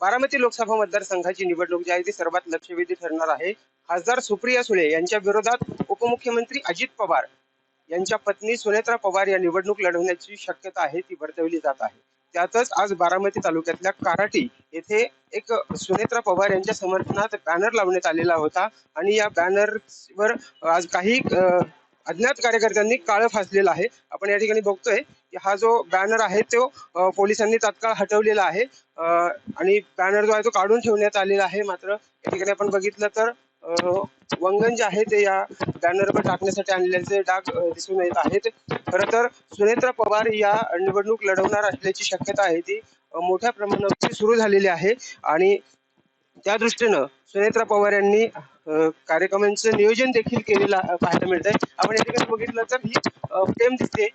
बारामती लोकसभा मतदारसंघाची निवडणूक जी आहे ती सर्वात लक्षवेधी ठरणार आहे. खासदार सुप्रिया सुळे यांच्या विरोधात उपमुख्यमंत्री अजित पवार यांच्या पत्नी सुनेत्रा पवार या निवडणूक लढवण्याची शक्यता आहे ती वर्तवली जात आहे. त्यातच आज बारामती तालुक्यातल्या काराटी येथे एक सुनेत्रा पवार यांच्या समर्थनात बॅनर लावण्यात आलेला होता आणि या बॅनरवर आज काही अज्ञात कार्यकर्त्यांनी काळं फासलेलं आहे. आपण या ठिकाणी बघतोय की हा जो बॅनर आहे तो पोलिसांनी तात्काळ हटवलेला आहे. आणि बॅनर जो आहे तो काढून ठेवण्यात आलेला आहे. मात्र या ठिकाणी आपण बघितलं तर वंगन वंगण जे आहे ते या बॅनरवर टाकण्यासाठी आणलेले डाग दिसून येत आहेत. खरं तर सुनेत्रा पवार या निवडणूक लढवणार असल्याची शक्यता आहे ती मोठ्या प्रमाणावरती सुरू झालेली आहे. आणि त्या दृष्टीनं सुनेत्रा पवार यांनी कार्यक्रमांचं नियोजन देखील केलेलं पाहायला मिळतंय. आपण या ठिकाणी बघितलं तर ही फ्रेम दिसते.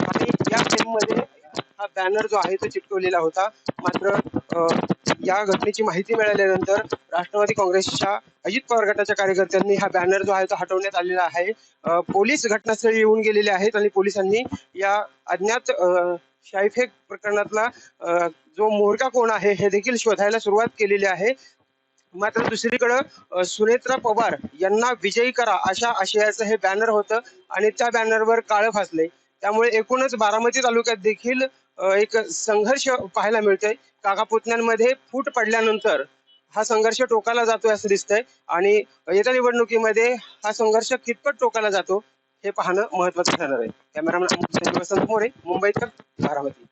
आणि या फ्रेममध्ये हा बॅनर जो आहे तो चिटकवलेला होता. मात्र या घटनेची माहिती मिळाल्यानंतर राष्ट्रवादी काँग्रेसच्या अजित पवार गटाच्या कार्यकर्त्यांनी हा बॅनर जो आहे तो हटवण्यात आलेला आहे. पोलीस घटनास्थळी येऊन गेलेले आहेत आणि पोलिसांनी या अज्ञात शाईफेक प्रकरणातला जो मोरका कोण आहे हे देखील शोधायला सुरुवात केलेली आहे. मात्र दुसरीकडं सुनेत्रा पवार यांना विजयी करा अशा आशयाचं हे बॅनर होतं आणि त्या बॅनरवर काळं फासले त्यामुळे एकूणच बारामती तालुक्यात देखील एक संघर्ष पाहायला मिळतोय. काका पुतण्यांमध्ये फूट पडल्यानंतर हा संघर्ष टोकाला जातोय असं दिसतंय आणि येत्या निवडणुकीमध्ये हा संघर्ष कितपत टोकाला जातो हे पाहणं महत्वाचं ठरणार आहे. कॅमेरामॅन वसंत मोरे मुंबईकर बारामती.